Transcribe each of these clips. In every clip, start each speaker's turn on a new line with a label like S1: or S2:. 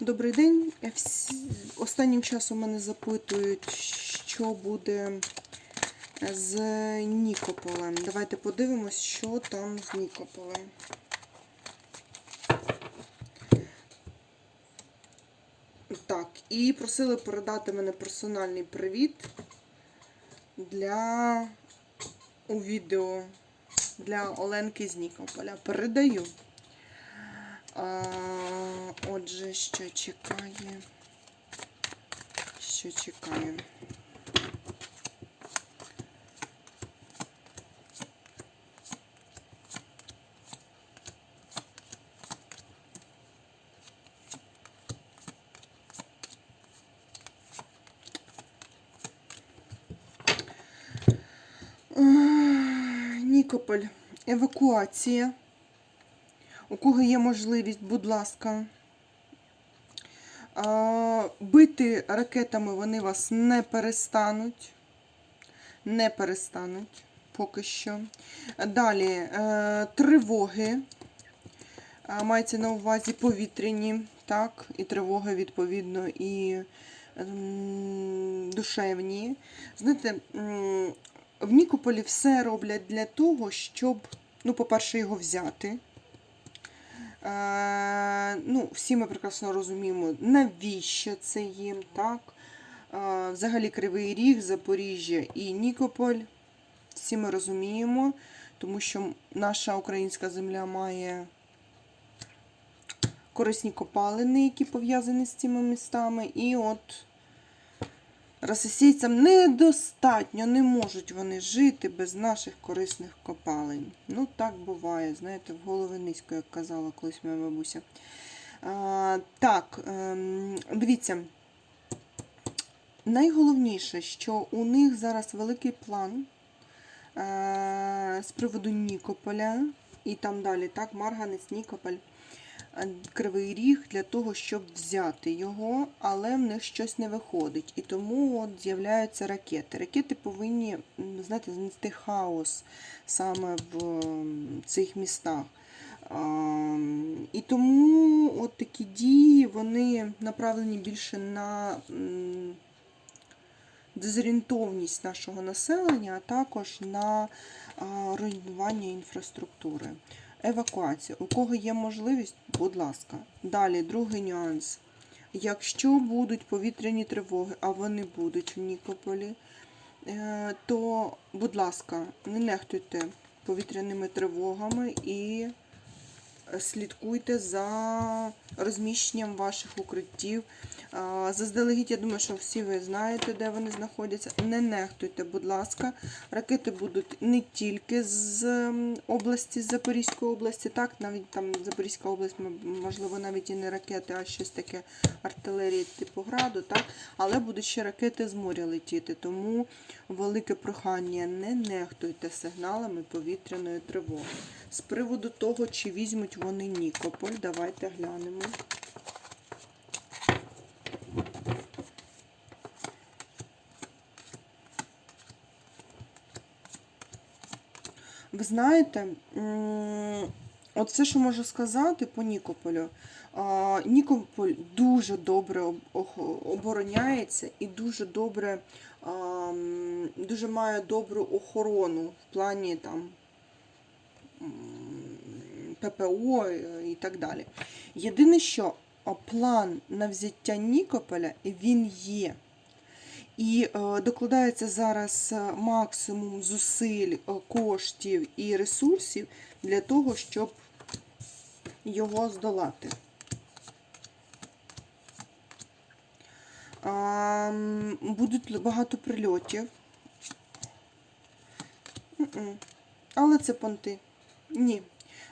S1: Добрий день. Е, Останнім часом мене запитують, що буде з Нікополем. Давайте подивимось, що там з Нікополем. Так, і просили передати мене персональний привіт для у відео для Оленки з Нікополя. Передаю. А, отже, що чекає? Що чекає? Нікополь. Евакуація. У кого є можливість, будь ласка. Бити ракетами вони вас не перестануть. Не перестануть поки що. Далі е, тривоги. Мається на увазі повітряні, так, і тривоги, відповідно, і ем, душевні. Знаєте, в Нікополі все роблять для того, щоб, ну, по-перше, його взяти. Е, ну, всі ми прекрасно розуміємо, навіщо це їм, так? Е, взагалі Кривий Ріг, Запоріжжя і Нікополь. Всі ми розуміємо, тому що наша українська земля має корисні копалини, які пов'язані з цими містами. І от російцям недостатньо, не можуть вони жити без наших корисних копалин. Ну, так буває, знаєте, в голови низько, як казала колись моя бабуся. А, так, ем, дивіться. Найголовніше, що у них зараз великий план е, з приводу Нікополя і там далі, так, Марганець, Нікополь, Кривий Ріг для того, щоб взяти його, але в них щось не виходить. І тому от з'являються ракети. Ракети повинні, знаєте, знести хаос саме в цих містах. І тому от такі дії вони направлені більше на дезорієнтовність нашого населення, а також на руйнування інфраструктури. Евакуація. У кого є можливість, будь ласка. Далі, другий нюанс. Якщо будуть повітряні тривоги, а вони будуть в Нікополі, е, то, будь ласка, не нехтуйте повітряними тривогами і слідкуйте за розміщенням ваших укриттів. Заздалегідь, я думаю, що всі ви знаєте, де вони знаходяться. Не нехтуйте, будь ласка. Ракети будуть не тільки з області, з Запорізької області, так, навіть там Запорізька область, можливо, навіть і не ракети, а щось таке артилерії типу граду, так, але будуть ще ракети з моря летіти. Тому велике прохання, не нехтуйте сигналами повітряної тривоги. З приводу того, чи візьмуть вони Нікополь, давайте глянемо. Ви знаєте, от все, що можу сказати по Нікополю. Нікополь дуже добре обороняється і дуже добре, дуже має добру охорону в плані там ППО і так далі. Єдине, що план на взяття Нікополя він є. І е, докладається зараз е, максимум зусиль, е, коштів і ресурсів для того, щоб його здолати. Будуть багато прильотів. Але це понти. Ні.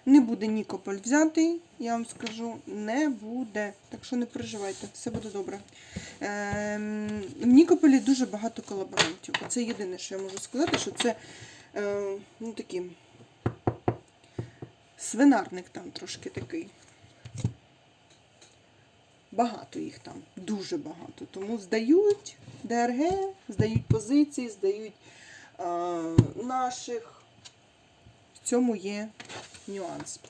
S1: Не буде Нікополь взятий, я вам скажу, не буде. Так що не переживайте, все буде добре. Ем, в Нікополі дуже багато колаборантів. Це єдине, що я можу сказати, що це е, ну, такі, свинарник там трошки такий. Багато їх там, дуже багато. Тому здають ДРГ, здають позиції, здають е, наших. В цьому є нюанс.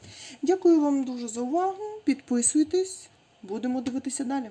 S1: Дякую вам дуже за увагу. Підписуйтесь, Будемо дивитися далі.